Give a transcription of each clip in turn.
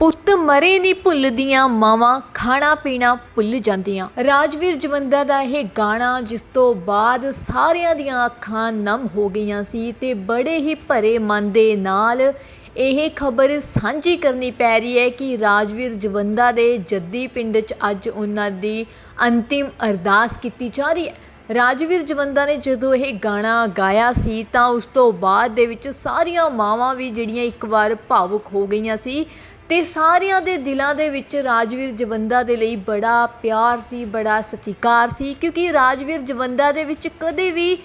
ਪੁੱਤ ਮਰੇ ਨਹੀਂ ਭੁੱਲਦੀਆਂ ਮਾਵਾਂ, ਖਾਣਾ ਪੀਣਾ ਭੁੱਲ ਜਾਂਦੀਆਂ। ਰਾਜਵੀਰ ਜਵੰਦਾ ਦਾ ਇਹ ਗਾਣਾ, ਜਿਸ ਤੋਂ ਬਾਅਦ ਸਾਰਿਆਂ ਦੀਆਂ ਅੱਖਾਂ ਨਮ ਹੋ ਗਈਆਂ ਸੀ ਤੇ ਬੜੇ ਹੀ ਭਰੇ ਮਨ ਦੇ ਨਾਲ ਇਹ ਖਬਰ ਸਾਂਝੀ ਕਰਨੀ ਪੈ ਰਹੀ ਹੈ ਕਿ ਰਾਜਵੀਰ ਜਵੰਦਾ ਦੇ ਜੱਦੀ ਪਿੰਡ 'ਚ ਅੱਜ ਉਹਨਾਂ ਦੀ ਅੰਤਿਮ ਅਰਦਾਸ ਕੀਤੀ ਜਾ ਰਹੀ ਹੈ। ਰਾਜਵੀਰ ਜਵੰਦਾ ਨੇ ਜਦੋਂ ਇਹ ਗਾਣਾ ਗਾਇਆ ਸੀ, ਤਾਂ ਉਸ ਤੋਂ ਬਾਅਦ ਦੇ ਵਿੱਚ ਸਾਰੀਆਂ ਮਾਵਾਂ ਵੀ ਜਿਹੜੀਆਂ ਇੱਕ ਵਾਰ ਭਾਵੁਕ ਹੋ ਗਈਆਂ ਸੀ ਤੇ ਸਾਰਿਆਂ ਦੇ ਦਿਲਾਂ ਦੇ ਵਿੱਚ ਰਾਜਵੀਰ ਜਵੰਦਾ ਦੇ ਲਈ ਬੜਾ ਪਿਆਰ ਸੀ, ਬੜਾ ਸਤਿਕਾਰ ਸੀ, ਕਿਉਂਕਿ ਰਾਜਵੀਰ ਜਵੰਦਾ ਦੇ ਵਿੱਚ ਕਦੇ ਵੀ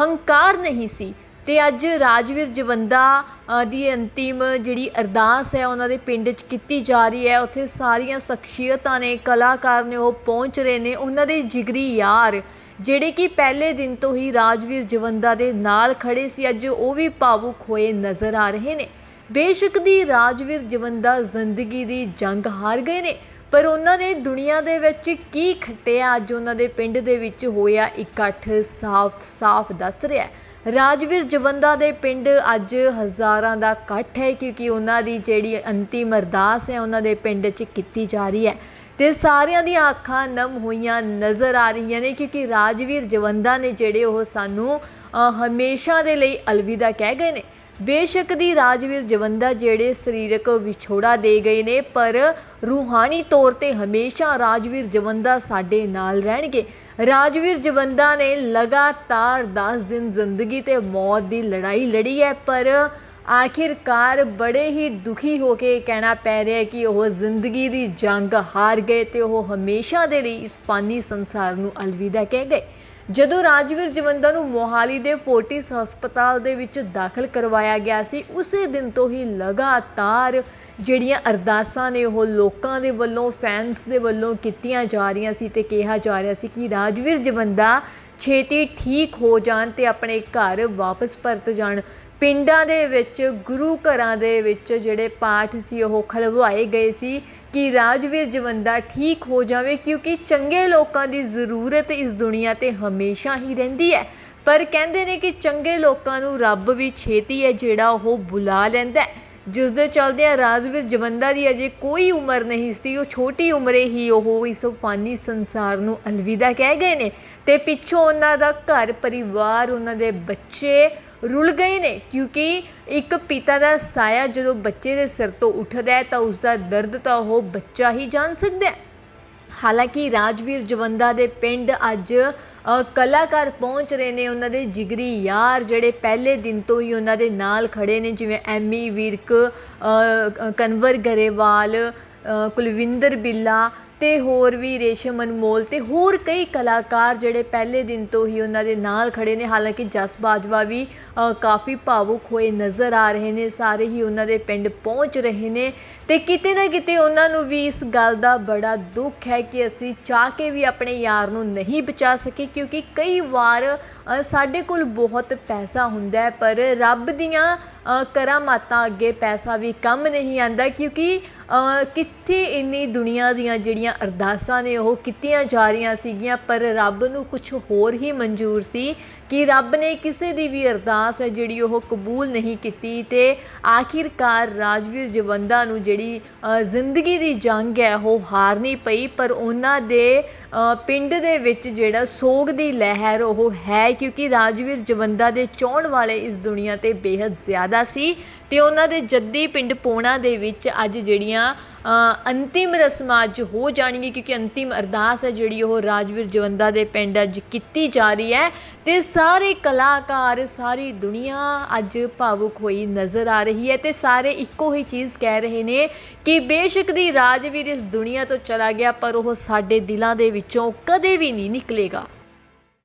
ਹੰਕਾਰ ਨਹੀਂ ਸੀ। ਤੇ ਅੱਜ ਰਾਜਵੀਰ ਜਵੰਦਾ ਦੀ ਅੰਤਿਮ ਜਿਹੜੀ ਅਰਦਾਸ ਹੈ, ਉਹਨਾਂ ਦੇ ਪਿੰਡ 'ਚ ਕੀਤੀ ਜਾ ਰਹੀ ਹੈ। ਉੱਥੇ ਸਾਰੀਆਂ ਸ਼ਖਸੀਅਤਾਂ ਨੇ, ਕਲਾਕਾਰ ਨੇ, ਉਹ ਪਹੁੰਚ ਰਹੇ ਨੇ, ਉਹਨਾਂ ਦੇ ਜਿਗਰੀ ਯਾਰ, ਜਿਹੜੇ ਕਿ ਪਹਿਲੇ ਦਿਨ ਤੋਂ ਹੀ ਰਾਜਵੀਰ ਜਵੰਦਾ ਦੇ ਨਾਲ ਖੜੇ ਸੀ, ਅੱਜ ਉਹ ਵੀ ਭਾਵੁਕ ਹੋਏ ਨਜ਼ਰ ਆ ਰਹੇ ਨੇ। ਬੇਸ਼ੱਕ ਦੀ ਰਾਜਵੀਰ ਜਵੰਦਾ ਜ਼ਿੰਦਗੀ ਦੀ ਜੰਗ ਹਾਰ ਗਏ ਨੇ, ਪਰ ਉਹਨਾਂ ਨੇ ਦੁਨੀਆ ਦੇ ਵਿੱਚ ਕੀ ਖੱਟਿਆ? ਅੱਜ ਉਹਨਾਂ ਦੇ ਪਿੰਡ ਦੇ ਵਿੱਚ ਹੋਇਆ ਇਕੱਠ ਸਾਫ਼-ਸਾਫ਼ ਦੱਸ ਰਿਹਾ ਹੈ। ਰਾਜਵੀਰ ਜਵੰਦਾ ਦੇ ਪਿੰਡ ਅੱਜ ਹਜ਼ਾਰਾਂ ਦਾ ਇਕੱਠ ਹੈ, ਕਿਉਂਕਿ ਉਹਨਾਂ ਦੀ ਜਿਹੜੀ ਅੰਤਿਮ ਅਰਦਾਸ ਹੈ, ਉਹਨਾਂ ਦੇ ਪਿੰਡ 'ਚ ਕੀਤੀ ਜਾ ਰਹੀ ਹੈ ਤੇ ਸਾਰਿਆਂ ਦੀਆਂ ਅੱਖਾਂ ਨਮ ਹੋਈਆਂ ਨਜ਼ਰ ਆ ਰਹੀਆਂ ਨੇ, ਕਿਉਂਕਿ ਰਾਜਵੀਰ ਜਵੰਦਾ ਨੇ ਜਿਹੜੇ ਉਹ ਸਾਨੂੰ ਹਮੇਸ਼ਾ ਦੇ ਲਈ ਅਲਵਿਦਾ ਕਹਿ ਗਏ ਨੇ। ਬੇਸ਼ੱਕ ਦੀ ਰਾਜਵੀਰ ਜਵੰਦਾ ਜਿਹੜੇ ਸਰੀਰਕ ਵਿਛੋੜਾ ਦੇ ਗਏ ਨੇ, ਪਰ ਰੂਹਾਨੀ ਤੌਰ ਤੇ ਹਮੇਸ਼ਾ ਰਾਜਵੀਰ ਜਵੰਦਾ ਸਾਡੇ ਨਾਲ ਰਹਿਣਗੇ। ਰਾਜਵੀਰ ਜਵੰਦਾ ਨੇ ਲਗਾਤਾਰ 10 ਦਿਨ ਜ਼ਿੰਦਗੀ ਤੇ ਮੌਤ ਦੀ ਲੜਾਈ ਲੜੀ ਹੈ, ਪਰ ਆਖਿਰਕਾਰ ਬੜੇ ਹੀ ਦੁਖੀ ਹੋ ਕੇ ਕਹਿਣਾ ਪੈ ਰਿਹਾ ਕਿ ਉਹ ਜ਼ਿੰਦਗੀ ਦੀ ਜੰਗ ਹਾਰ ਗਏ ਤੇ ਉਹ ਹਮੇਸ਼ਾ ਦੇ ਲਈ ਇਸ ਫਾਨੀ ਸੰਸਾਰ ਨੂੰ ਅਲਵਿਦਾ ਕਹਿ ਗਏ। ਜਦੋਂ ਰਾਜਵੀਰ ਜਵੰਦਾ ਨੂੰ ਮੋਹਾਲੀ ਦੇ ਫੋਰਟਿਸ ਹਸਪਤਾਲ ਦੇ ਵਿੱਚ ਦਾਖਲ ਕਰਵਾਇਆ ਗਿਆ ਸੀ, ਉਸੇ ਦਿਨ ਤੋਂ ਹੀ ਲਗਾਤਾਰ ਜਿਹੜੀਆਂ ਅਰਦਾਸਾਂ ਨੇ ਉਹ ਲੋਕਾਂ ਦੇ ਵੱਲੋਂ ਫੈਨਸ ਦੇ ਵੱਲੋਂ ਕੀਤੀਆਂ ਜਾ ਰਹੀਆਂ ਸੀ ਤੇ ਕਿਹਾ ਜਾ ਰਿਹਾ ਸੀ ਕਿ ਰਾਜਵੀਰ ਜਵੰਦਾ ਛੇਤੀ ਠੀਕ ਹੋ ਜਾਣ ਤੇ ਆਪਣੇ ਘਰ ਵਾਪਸ ਪਰਤ ਜਾਣ। ਪਿੰਡਾਂ ਦੇ ਵਿੱਚ, ਗੁਰੂ ਘਰਾਂ ਦੇ ਵਿੱਚ ਜਿਹੜੇ ਪਾਠ ਸੀ, ਉਹ ਖਲਵਾਏ ਗਏ ਸੀ ਕਿ ਰਾਜਵੀਰ ਜਵੰਦਾ ਠੀਕ ਹੋ ਜਾਵੇ ਕਿਉਂਕਿ ਚੰਗੇ ਲੋਕਾਂ ਦੀ ਜ਼ਰੂਰਤ ਇਸ ਦੁਨੀਆ ਤੇ ਹਮੇਸ਼ਾ ਹੀ ਰਹਿੰਦੀ ਹੈ। ਪਰ ਕਹਿੰਦੇ ਨੇ ਕਿ ਚੰਗੇ ਲੋਕਾਂ ਨੂੰ ਰੱਬ ਵੀ ਛੇਤੀ ਹੈ ਜਿਹੜਾ ਉਹ ਬੁਲਾ ਲੈਂਦਾ ਹੈ। ਜਿਸ ਦੇ ਚਲਦਿਆਂ ਰਾਜਵੀਰ ਜਵੰਦਾ ਦੀ ਅਜੇ ਕੋਈ ਉਮਰ ਨਹੀਂ ਸੀ, ਉਹ ਛੋਟੀ ਉਮਰੇ ਹੀ ਉਹ ਇਸ ਫਾਨੀ ਸੰਸਾਰ ਨੂੰ ਅਲਵਿਦਾ ਕਹਿ ਗਏ ਨੇ। ਤੇ ਪਿੱਛੋਂ ਉਹਨਾਂ ਦਾ ਘਰ, ਪਰਿਵਾਰ, ਉਹਨਾਂ ਦੇ ਬੱਚੇ ਰੁਲ ਗਏ ਨੇ ਕਿਉਂਕਿ ਇੱਕ ਪਿਤਾ ਦਾ ਸਾਇਆ ਜਦੋਂ ਬੱਚੇ ਦੇ ਸਿਰ ਤੋਂ ਉੱਠਦਾ ਹੈ ਤਾਂ ਉਸ ਦਾ ਦਰਦ ਤਾਂ ਉਹ ਬੱਚਾ ਹੀ ਜਾਣ ਸਕਦਾ ਹੈ। ਹਾਲਾਂਕਿ ਰਾਜਵੀਰ ਜਵੰਦਾ ਦੇ ਪਿੰਡ ਅੱਜ ਕਲਾਕਾਰ ਪਹੁੰਚ ਰਹੇ ਨੇ। ਉਹਨਾਂ ਦੇ ਜਿਗਰੀ ਯਾਰ ਜਿਹੜੇ ਪਹਿਲੇ ਦਿਨ ਤੋਂ ਹੀ ਉਹਨਾਂ ਦੇ ਨਾਲ ਖੜੇ ਨੇ ਜਿਵੇਂ ਐਮੀ ਵਿਰਕ ਅ, ਕਨਵਰ ਗਰੇਵਾਲ ਕੁਲਵਿੰਦਰ ਬਿੱਲਾ ਤੇ ਹੋਰ ਵੀ ਰੇਸ਼ਮ ਅਨਮੋਲ ਤੇ ਹੋਰ ਕਈ ਕਲਾਕਾਰ ਜਿਹੜੇ ਪਹਿਲੇ ਦਿਨ ਤੋਂ ਹੀ ਉਹਨਾਂ ਦੇ ਨਾਲ ਖੜੇ ਨੇ। ਹਾਲਾਂਕਿ ਜਸ ਬਾਜਵਾ ਵੀ ਕਾਫੀ ਭਾਵੁਕ ਹੋਏ ਨਜ਼ਰ ਆ ਰਹੇ ਨੇ। ਸਾਰੇ ਹੀ ਉਹਨਾਂ ਦੇ ਪਿੰਡ ਪਹੁੰਚ ਰਹੇ ਨੇ ਤੇ ਕਿਤੇ ਨਾ ਕਿਤੇ ਉਹਨਾਂ ਨੂੰ ਵੀ ਇਸ ਗੱਲ ਦਾ ਬੜਾ ਦੁੱਖ ਹੈ ਕਿ ਅਸੀਂ ਚਾਹ ਕੇ ਵੀ ਆਪਣੇ ਯਾਰ ਨੂੰ ਨਹੀਂ ਬਚਾ ਸਕੇ, ਕਿਉਂਕਿ ਕਈ ਵਾਰ ਸਾਡੇ ਕੋਲ ਬਹੁਤ ਪੈਸਾ ਹੁੰਦਾ ਪਰ ਰੱਬ ਦੀਆਂ ਕਰਾਮਾਤਾਂ ਅੱਗੇ ਪੈਸਾ ਵੀ ਕੰਮ ਨਹੀਂ ਆਂਦਾ ਕਿਉਂਕਿ ਕਿੱਥੇ ਇੰਨੀ ਦੁਨੀਆ ਦੀਆਂ ਜਿਹੜੀਆਂ ਅਰਦਾਸਾਂ ਨੇ ਉਹ ਕੀਤੀਆਂ ਜਾ ਰਹੀਆਂ ਸੀਗੀਆਂ, ਪਰ ਰੱਬ ਨੂੰ ਕੁਝ ਹੋਰ ਹੀ ਮਨਜ਼ੂਰ ਸੀ ਕਿ ਰੱਬ ਨੇ ਕਿਸੇ ਦੀ ਵੀ ਅਰਦਾਸ ਹੈ ਜਿਹੜੀ ਉਹ ਕਬੂਲ ਨਹੀਂ ਕੀਤੀ ਤੇ ਆਖਿਰਕਾਰ ਰਾਜਵੀਰ ਜਵੰਦਾ ਨੂੰ ਜਿਹੜੀ ਜ਼ਿੰਦਗੀ ਦੀ ਜੰਗ ਹੈ ਉਹ ਹਾਰਨੀ ਪਈ, ਪਰ ਉਹਨਾਂ ਦੇ ਪਿੰਡ ਦੇ ਵਿੱਚ ਜਿਹੜਾ ਸੋਗ ਦੀ ਲਹਿਰ ਉਹ ਹੈ ਕਿਉਂਕਿ ਰਾਜਵੀਰ ਜਵੰਦਾ ਦੇ ਚਾਹਣ ਵਾਲੇ ਇਸ ਦੁਨੀਆ ਤੇ ਬੇहद ਜ਼ਿਆਦਾ ਸੀ। ਅਤੇ ਉਹਨਾਂ ਦੇ ਜੱਦੀ ਪਿੰਡ ਪੋਣਾ ਦੇ ਵਿੱਚ ਅੱਜ ਜਿਹੜੀਆਂ ਅੰਤਿਮ ਰਸਮਾਂ ਅੱਜ ਹੋ ਜਾਣਗੀਆਂ ਕਿਉਂਕਿ ਅੰਤਿਮ ਅਰਦਾਸ ਹੈ ਜਿਹੜੀ ਉਹ ਰਾਜਵੀਰ ਜਵੰਦਾ ਦੇ ਪਿੰਡ ਅੱਜ ਕੀਤੀ ਜਾ ਰਹੀ ਹੈ ਤੇ ਸਾਰੇ ਕਲਾਕਾਰ, ਸਾਰੀ ਦੁਨੀਆ ਅੱਜ ਭਾਵੁਕ ਹੋਈ ਨਜ਼ਰ ਆ ਰਹੀ ਹੈ ਤੇ ਸਾਰੇ ਇੱਕੋ ਹੀ ਚੀਜ਼ ਕਹਿ ਰਹੇ ਨੇ ਕਿ ਬੇਸ਼ੱਕ ਦੀ ਰਾਜਵੀਰ ਇਸ ਦੁਨੀਆ ਤੋਂ ਚਲਾ ਗਿਆ ਪਰ ਉਹ ਸਾਡੇ ਦਿਲਾਂ ਦੇ ਵਿੱਚੋਂ ਕਦੇ ਵੀ ਨਹੀਂ ਨਿਕਲੇਗਾ।